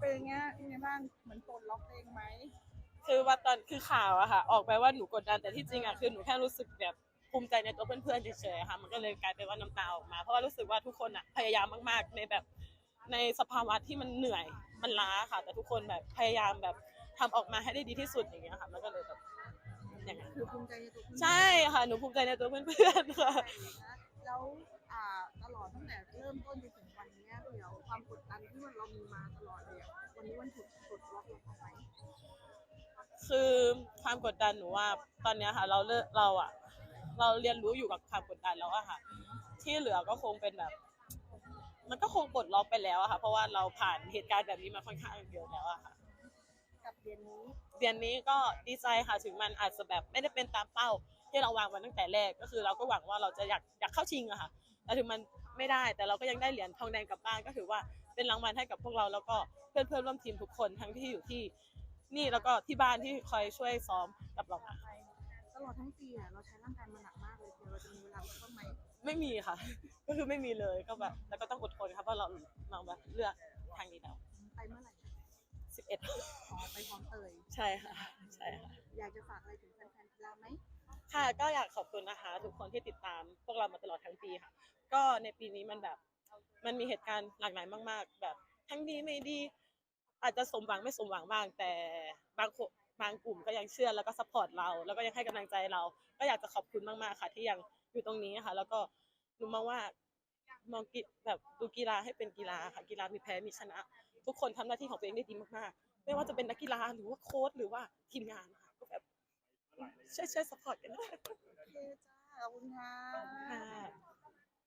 เป็นไงเป็นไงบ้างเหมือนปลดล็อกตัวเองไหมคือว่าตอนคือข่าวอะค่ะ ออกไปว่าหนูกดดันแต่ที่จริงอะคือหนูแค่รู้สึกแบบภูมิใจในตัวเพื่อนๆเฉยๆค่ะ มันก็เลยกลายเป็นว่าน้ำตาออกมา เพราะว่ารู้สึกว่าทุกคนอะพยายามมากๆ ในแบบในสภาวะที่มันเหนื่อยมันล้าค่ะ แต่ทุกคนแบบพยายามแบบทำออกมาให้ได้ดีที่สุดอย่างเงี้ยค่ะ มันก็เลยแบบอย่างนั้นคือภูมิใจในตัวคุณใช่ค่ะหนูภูมิใจในตัวเพื่อนๆค่ะ แล้วอ่าตลอดตั้งแต่เริ่มต้นจนถึงวันเนี้ยเดี๋ยวความกดดันที่มันเรามีมาตลอดเลยอะวันนี้วันถูกปลดล็อกเราออกไหมคือความกดดันหนูว่า ตอนเนี้ยค่ะ เราเลิกเราอะเราเรียนรู้อยู่กับความกดดันแล้วอะค่ะ ที่เหลือก็คงเป็นแบบ มันก็คงปลดล็อกไปแล้วอะค่ะ เพราะว่าเราผ่านเหตุการณ์แบบนี้มาค่อนข้างเยอะแล้วอะค่ะ กับเรียนนี้เดือนนี้ก็ดีใจค่ะถึงมันอาจจะแบบไม่ได้เป็นตามเป้า ที่เราวางไว้ตั้งแต่แรกก็คือ เราก็หวังว่าเราจะอยากอยากเข้าชิงอะค่ะแต่ถึงมัน ไม่ได้ แต่เราก็ยังได้เหรียญทองแดงกลับบ้านก็ถือว่าเป็นรางวัลให้กับพวกเราแล้วก็เพื่อนเพื่อนๆร่วมทีมทุกคนทั้งที่อยู่ที่นี่แล้วก็ที่บ้านที่คอยช่วยซ้อมกับเรามาตลอดทั้งปีอะเราใช้ร่างกายมาหนักมากเลยเดี๋ยวเราจะมีเวลาพักบ้างไหมไม่มีค่ะ ก็คือไม่มีเลยก็แบบแล้วก็ต้องอดทนครับเพราะเราเราแบบเลือกทางนี้แล้วไปเมื่อไหร่11อ๋อไปพร้อมเตยใช่ค่ะใช่ค่ะอยากจะฝากอะไรถึงแฟนๆกีฬาไหม ค่ะก็อยากขอบคุณนะคะ ทุกคนที่ติดตามพวกเรามาตลอดทั้งปีค่ะ ก็ในปีนี้มันแบบมันมีเหตุการณ์หลากหลายมาก ๆ แบบทั้งดีไม่ดี อาจจะสมหวังไม่สมหวังบ้าง แต่บางคนบางกลุ่มก็ยังเชื่อแล้วก็ซัพพอร์ตเรา แล้วก็ยังให้กำลังใจเรา ก็อยากจะขอบคุณมากๆค่ะ ที่ยังอยู่ตรงนี้ค่ะ แล้วก็หนูมองว่ามองกีแบบดูกีฬาให้เป็นกีฬาค่ะกีฬามีแพ้มีชนะ ทุกคนทำหน้าที่ของตัวเองได้ดีมากๆ ไม่ว่าจะเป็นนักกีฬาหรือว่าโค้ชหรือว่าทีมงาน ช่วยช่วยซัพพอร์ตกันนะคะโอเคจ้าขอบคุณค่ะ ค่ะ